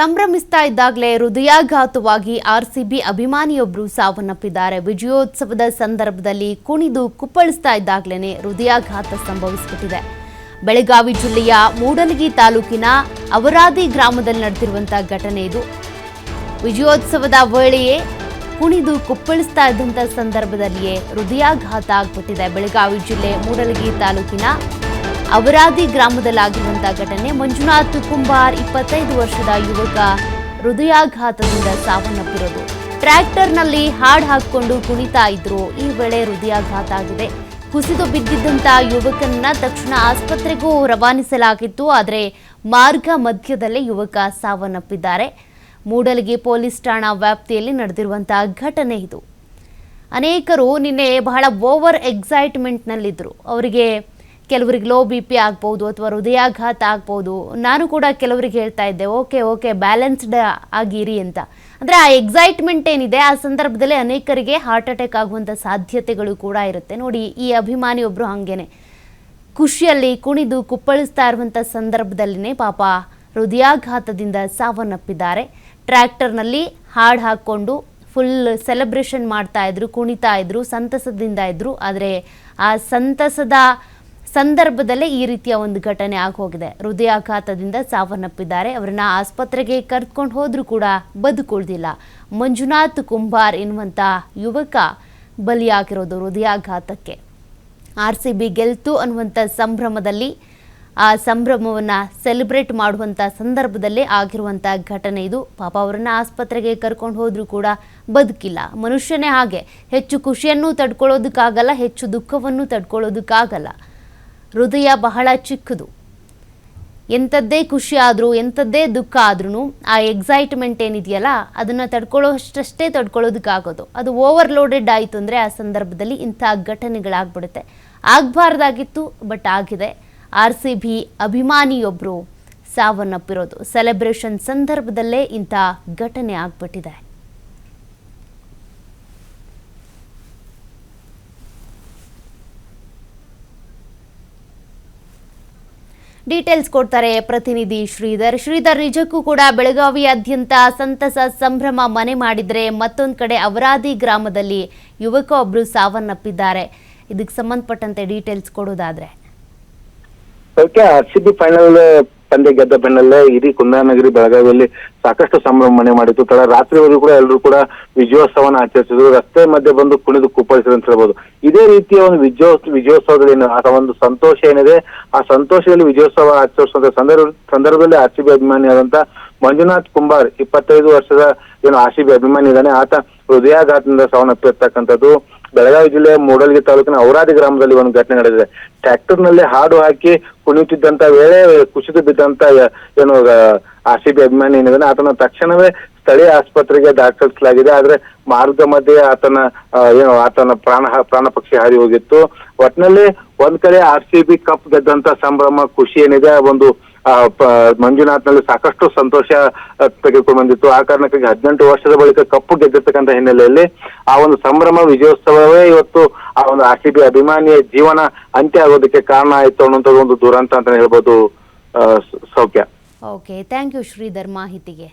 ಸಂಭ್ರಮಿಸ್ತಾ ಇದ್ದಾಗಲೇ ಹೃದಯಾಘಾತವಾಗಿ ಆರ್ಸಿಬಿ ಅಭಿಮಾನಿಯೊಬ್ಬರು ಸಾವನ್ನಪ್ಪಿದ್ದಾರೆ. ವಿಜಯೋತ್ಸವದ ಸಂದರ್ಭದಲ್ಲಿ ಕುಣಿದು ಕುಪ್ಪಳಿಸ್ತಾ ಇದ್ದಾಗಲೇ ಹೃದಯಾಘಾತ ಸಂಭವಿಸಿಬಿಟ್ಟಿದೆ. ಬೆಳಗಾವಿ ಜಿಲ್ಲೆಯ ಮೂಡಲಗಿ ತಾಲೂಕಿನ ಅವರಾದಿ ಗ್ರಾಮದಲ್ಲಿ ನಡೆದಿರುವಂತಹ ಘಟನೆ ಇದು. ವಿಜಯೋತ್ಸವದ ವೇಳೆಯೇ ಕುಣಿದು ಕುಪ್ಪಳಿಸ್ತಾ ಇದ್ದಂಥ ಸಂದರ್ಭದಲ್ಲಿಯೇ ಹೃದಯಾಘಾತ ಆಗ್ಬಿಟ್ಟಿದೆ. ಬೆಳಗಾವಿ ಜಿಲ್ಲೆ ಮೂಡಲಗಿ ತಾಲೂಕಿನ ಅವರಾದಿ ಗ್ರಾಮದಲ್ಲಾಗಿರುವಂತಹ ಘಟನೆ. ಮಂಜುನಾಥ್ ಕುಂಬಾರ್ ಇಪ್ಪತ್ತೈದು ವರ್ಷದ ಯುವಕ ಹೃದಯಾಘಾತದಿಂದ ಸಾವನ್ನಪ್ಪಿರೋದು. ಟ್ರ್ಯಾಕ್ಟರ್ನಲ್ಲಿ ಹಾಡು ಹಾಕಿಕೊಂಡು ಕುಣಿತಾ ಇದ್ರು. ಈ ವೇಳೆ ಹೃದಯಾಘಾತ ಆಗಿದೆ. ಕುಸಿದು ಬಿದ್ದಿದ್ದಂತ ಯುವಕನನ್ನ ತಕ್ಷಣ ಆಸ್ಪತ್ರೆಗೂ ರವಾನಿಸಲಾಗಿತ್ತು. ಆದರೆ ಮಾರ್ಗ ಮಧ್ಯದಲ್ಲೇ ಯುವಕ ಸಾವನ್ನಪ್ಪಿದ್ದಾರೆ. ಮೂಡಲಗಿ ಪೊಲೀಸ್ ಠಾಣಾ ವ್ಯಾಪ್ತಿಯಲ್ಲಿ ನಡೆದಿರುವಂತಹ ಘಟನೆ ಇದು. ಅನೇಕರು ನಿನ್ನೆ ಬಹಳ ಓವರ್ ಎಕ್ಸೈಟ್ಮೆಂಟ್ನಲ್ಲಿದ್ದರು ಅವರಿಗೆ ಕೆಲವರಿಗೆ ಲೋ ಬಿ ಪಿ ಆಗ್ಬೋದು ಅಥವಾ ಹೃದಯಾಘಾತ ಆಗ್ಬೋದು. ನಾನು ಕೂಡ ಕೆಲವರಿಗೆ ಹೇಳ್ತಾ ಇದ್ದೆ, ಓಕೆ ಓಕೆ ಬ್ಯಾಲೆನ್ಸ್ಡ್ ಆಗಿರಿ ಅಂತ. ಅಂದರೆ ಆ ಎಕ್ಸೈಟ್ಮೆಂಟ್ ಏನಿದೆ, ಆ ಸಂದರ್ಭದಲ್ಲಿ ಅನೇಕರಿಗೆ ಹಾರ್ಟ್ ಅಟ್ಯಾಕ್ ಆಗುವಂಥ ಸಾಧ್ಯತೆಗಳು ಕೂಡ ಇರುತ್ತೆ. ನೋಡಿ, ಈ ಅಭಿಮಾನಿ ಒಬ್ಬರು ಹಾಗೇನೆ. ಖುಷಿಯಲ್ಲಿ ಕುಣಿದು ಕುಪ್ಪಳಿಸ್ತಾ ಇರುವಂಥ ಸಂದರ್ಭದಲ್ಲಿನೇ ಪಾಪ ಹೃದಯಾಘಾತದಿಂದ ಸಾವನ್ನಪ್ಪಿದ್ದಾರೆ. ಟ್ರ್ಯಾಕ್ಟರ್ನಲ್ಲಿ ಹಾಡು ಹಾಕ್ಕೊಂಡು ಫುಲ್ ಸೆಲೆಬ್ರೇಷನ್ ಮಾಡ್ತಾ ಇದ್ರು, ಕುಣಿತಾ ಇದ್ರು, ಸಂತಸದಿಂದ ಇದ್ರು. ಆದರೆ ಆ ಸಂತಸದ ಸಂದರ್ಭದಲ್ಲೇ ಈ ರೀತಿಯ ಒಂದು ಘಟನೆ ಆಗೋಗಿದೆ. ಹೃದಯಾಘಾತದಿಂದ ಸಾವನ್ನಪ್ಪಿದ್ದಾರೆ. ಅವರನ್ನ ಆಸ್ಪತ್ರೆಗೆ ಕರೆದುಕೊಂಡು ಹೋದ್ರೂ ಕೂಡ ಬದುಕುಳಿದಿಲ್ಲ. ಮಂಜುನಾಥ್ ಕುಂಬಾರ್ ಎನ್ನುವಂಥ ಯುವಕ ಬಲಿಯಾಗಿರೋದು ಹೃದಯಾಘಾತಕ್ಕೆ. ಆರ್ ಸಿ ಬಿ ಗೆಲ್ತು ಅನ್ನುವಂಥ ಸಂಭ್ರಮದಲ್ಲಿ, ಆ ಸಂಭ್ರಮವನ್ನು ಸೆಲೆಬ್ರೇಟ್ ಮಾಡುವಂಥ ಸಂದರ್ಭದಲ್ಲೇ ಆಗಿರುವಂಥ ಘಟನೆ ಇದು. ಪಾಪ ಅವರನ್ನು ಆಸ್ಪತ್ರೆಗೆ ಕರ್ಕೊಂಡು ಹೋದರೂ ಕೂಡ ಬದುಕಿಲ್ಲ. ಮನುಷ್ಯನೇ ಹಾಗೆ. ಹೆಚ್ಚು ಖುಷಿಯನ್ನು ತಡ್ಕೊಳ್ಳೋದಕ್ಕಾಗಲ್ಲ, ಹೆಚ್ಚು ದುಃಖವನ್ನು ತಡ್ಕೊಳ್ಳೋದಕ್ಕಾಗಲ್ಲ. ಹೃದಯ ಬಹಳ ಚಿಕ್ಕದು. ಎಂಥದ್ದೇ ಖುಷಿ ಆದರೂ, ಎಂಥದ್ದೇ ದುಃಖ ಆದ್ರೂ ಆ ಎಕ್ಸೈಟ್ಮೆಂಟ್ ಏನಿದೆಯಲ್ಲ, ಅದನ್ನು ತಡ್ಕೊಳ್ಳೋಷ್ಟಷ್ಟೇ ತಡ್ಕೊಳ್ಳೋದಕ್ಕಾಗೋದು. ಅದು ಓವರ್ಲೋಡೆಡ್ ಆಯಿತು ಅಂದರೆ ಆ ಸಂದರ್ಭದಲ್ಲಿ ಇಂಥ ಘಟನೆಗಳಾಗ್ಬಿಡುತ್ತೆ. ಆಗಬಾರ್ದಾಗಿತ್ತು ಬಟ್ ಆಗಿದೆ. ಆರ್ ಸಿ ಬಿ ಅಭಿಮಾನಿಯೊಬ್ಬರು ಸಾವನ್ನಪ್ಪಿರೋದು. ಸೆಲೆಬ್ರೇಷನ್ ಸಂದರ್ಭದಲ್ಲೇ ಇಂಥ ಘಟನೆ ಆಗ್ಬಿಟ್ಟಿದೆ. ಡೀಟೇಲ್ಸ್ ಕೊಡ್ತಾರೆ ಪ್ರತಿನಿಧಿ ಶ್ರೀಧರ್. ಶ್ರೀಧರ್ ನಿಜಕ್ಕೂ ಕೂಡ ಬೆಳಗಾವಿಯಾದ್ಯಂತ ಸಂತಸ ಸಂಭ್ರಮ ಮನೆ ಮಾಡಿದ್ರೆ ಮತ್ತೊಂದು ಕಡೆ ಅವರಾದಿ ಗ್ರಾಮದಲ್ಲಿ ಯುವಕ ಒಬ್ರು ಸಾವನ್ನಪ್ಪಿದ್ದಾರೆ. ಇದಕ್ಕೆ ಸಂಬಂಧಪಟ್ಟಂತೆ ಡೀಟೇಲ್ಸ್ ಕೊಡೋದಾದ್ರೆ. ಫೈನಲ್ ಪಂದ್ಯ ಗೆದ್ದ ಬೆನ್ನಲ್ಲೇ ಇಡೀ ಕುಂದಾನಗರಿ ಬೆಳಗಾವಿಯಲ್ಲಿ ಸಾಕಷ್ಟು ಸಂಭ್ರಮಣೆ ಮಾಡಿತ್ತು ತಡ ರಾತ್ರಿವರೆಗೂ ಕೂಡ ಎಲ್ಲರೂ ಕೂಡ ವಿಜಯೋತ್ಸವನ ಆಚರಿಸಿದ್ರು. ರಸ್ತೆ ಮಧ್ಯೆ ಬಂದು ಕುಣಿದು ಕುಪ್ಪಳಿಸಿದ್ರು ಅಂತ ಹೇಳ್ಬೋದು. ಇದೇ ರೀತಿಯ ಒಂದು ವಿಜಯೋ, ವಿಜಯೋತ್ಸವದಲ್ಲಿ ಆ ಒಂದು ಸಂತೋಷ ಏನಿದೆ, ಆ ಸಂತೋಷದಲ್ಲಿ ವಿಜಯೋತ್ಸವ ಆಚರಿಸುವಂತ ಸಂದರ್ಭ, ಸಂದರ್ಭದಲ್ಲಿ ಆರ್ ಅಭಿಮಾನಿಯಾದಂತ ಮಂಜುನಾಥ್ ಕುಂಬಾರ್ ಇಪ್ಪತ್ತೈದು ವರ್ಷದ ಏನು ಆರ್ ಅಭಿಮಾನಿ ಇದ್ದಾನೆ. ಆತ ಹೃದಯಾಘಾತದಿಂದ ಸಾವನ್ನಪ್ಪಿರ್ತಕ್ಕಂಥದ್ದು ಬೆಳಗಾವಿ ಜಿಲ್ಲೆಯ ಮೂಡಲ್ಗಿ ತಾಲೂಕಿನ ಔರಾದಿ ಗ್ರಾಮದಲ್ಲಿ ಒಂದು ಘಟನೆ ನಡೆದಿದೆ. ಟ್ರ್ಯಾಕ್ಟರ್ನಲ್ಲಿ ಹಾಡು ಹಾಕಿ ಕುಣಿಯುತ್ತಿದ್ದಂತ ವೇಳೆ ಕುಸಿದು ಬಿದ್ದಂತ ಏನು ಬಿ ಅಭಿಮಾನಿ ಏನಿದ್ದಾನೆ ಆತನ ತಕ್ಷಣವೇ ಸ್ಥಳೀಯ ಆಸ್ಪತ್ರೆಗೆ ದಾಖಲಿಸಲಾಗಿದೆ. ಆದ್ರೆ ಮಾರ್ಗ ಮಧ್ಯೆ ಆತನ ಏನು ಆತನ ಪ್ರಾಣ ಪ್ರಾಣ ಪಕ್ಷಿ ಹಾರಿ ಹೋಗಿತ್ತು. ಒಟ್ನಲ್ಲಿ ಒಂದ್ ಕಡೆ ಆರ್ ಸಿ ಬಿ ಕಪ್ ಗೆದ್ದಂತ ಸಂಭ್ರಮ ಖುಷಿ ಏನಿದೆ ಒಂದು ಆ, ಪ- ಮಂಜುನಾಥ್ನಲ್ಲಿ ಸಾಕಷ್ಟು ಸಂತೋಷ ತೆಗೆದುಕೊಂಡು ಬಂದಿತ್ತು. ಆ ಕಾರಣಕ್ಕಾಗಿ ಹದಿನೆಂಟು ವರ್ಷದ ಬಳಿಕ ಕಪ್ಪು ಗೆದ್ದಿರ್ತಕ್ಕಂಥ ಹಿನ್ನೆಲೆಯಲ್ಲಿ ಆ ಒಂದು ಸಂಭ್ರಮ ವಿಜಯೋತ್ಸವವೇ ಇವತ್ತು ಆ ಒಂದು ಆರ್ ಸಿ ಬಿ ಅಭಿಮಾನಿಯ ಜೀವನ ಅಂತ್ಯ ಆಗೋದಕ್ಕೆ ಕಾರಣ ಆಯ್ತು ಅನ್ನುವಂಥದ್ದು ಒಂದು ದುರಂತ ಅಂತ ಹೇಳ್ಬೋದು ಸೌಖ್ಯ. ಓಕೆ ಥ್ಯಾಂಕ್ ಯು ಶ್ರೀಧರ್ ಮಾಹಿತಿಗೆ